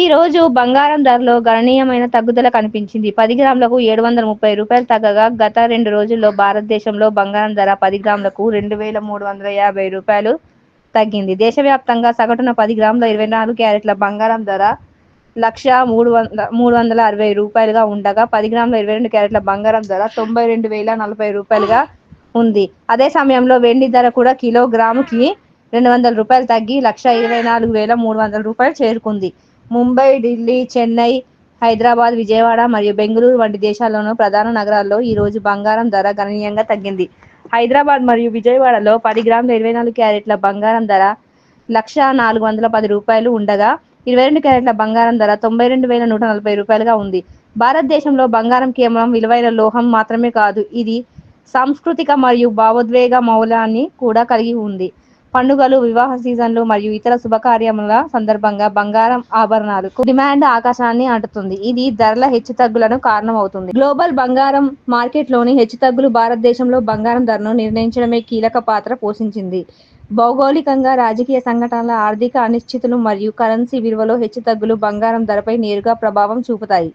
ఈ రోజు బంగారం ధరలో గణనీయమైన తగ్గుదల కనిపించింది. పది గ్రాములకు ఏడు వందల ముప్పై రూపాయలు తగ్గగా గత రెండు రోజుల్లో భారతదేశంలో బంగారం ధర పది గ్రాములకు రెండు వేల మూడు వందల యాభై రూపాయలు తగ్గింది. దేశవ్యాప్తంగా సగటున పది గ్రాముల ఇరవై నాలుగు క్యారెట్ల బంగారం ధర లక్ష మూడు వందల మూడు వందల అరవై రూపాయలుగా ఉండగా పది గ్రాముల ఇరవై రెండు క్యారెట్ల బంగారం ధర తొంభై రెండు వేల నలభై రూపాయలుగా ఉంది. అదే సమయంలో వెండి ధర కూడా కిలోగ్రాముకి రెండు వందల రూపాయలు తగ్గి లక్ష ఇరవై నాలుగు వేల మూడు వందల రూపాయలు చేరుకుంది. ముంబై ఢిల్లీ చెన్నై హైదరాబాద్ విజయవాడ మరియు బెంగళూరు వంటి దేశాల్లోని ప్రధాన నగరాల్లో ఈ రోజు బంగారం ధర గణనీయంగా తగ్గింది. హైదరాబాద్ మరియు విజయవాడలో పది గ్రాముల ఇరవై నాలుగు క్యారెట్ల బంగారం ధర లక్ష నాలుగు వందల పది రూపాయలు ఉండగా ఇరవై రెండు క్యారెట్ల బంగారం ధర తొంభై రెండు వేల నూట నలభై రూపాయలుగా ఉంది. భారతదేశంలో బంగారం కేవలం విలువైన లోహం మాత్రమే కాదు ఇది సాంస్కృతిక మరియు భావోద్వేగ మౌలాన్ని కూడా కలిగి ఉంది. పండుగలు వివాహ సీజన్లు మరియు ఇతర శుభకార్యముల సందర్భంగా బంగారం ఆభరణాలకు డిమాండ్ ఆకాశాన్ని అంటుతుంది. ఇది ధరల హెచ్చుతగ్గులను కారణమవుతుంది. గ్లోబల్ బంగారం మార్కెట్లోని హెచ్చుతగ్గులు భారతదేశంలో బంగారం ధరను నిర్ణయించడమే కీలక పాత్ర పోషించింది. భౌగోళికంగా రాజకీయ సంఘటనల ఆర్థిక అనిశ్చితులు మరియు కరెన్సీ విలువలో హెచ్చుతగ్గులు బంగారం ధరపై నేరుగా ప్రభావం చూపుతాయి.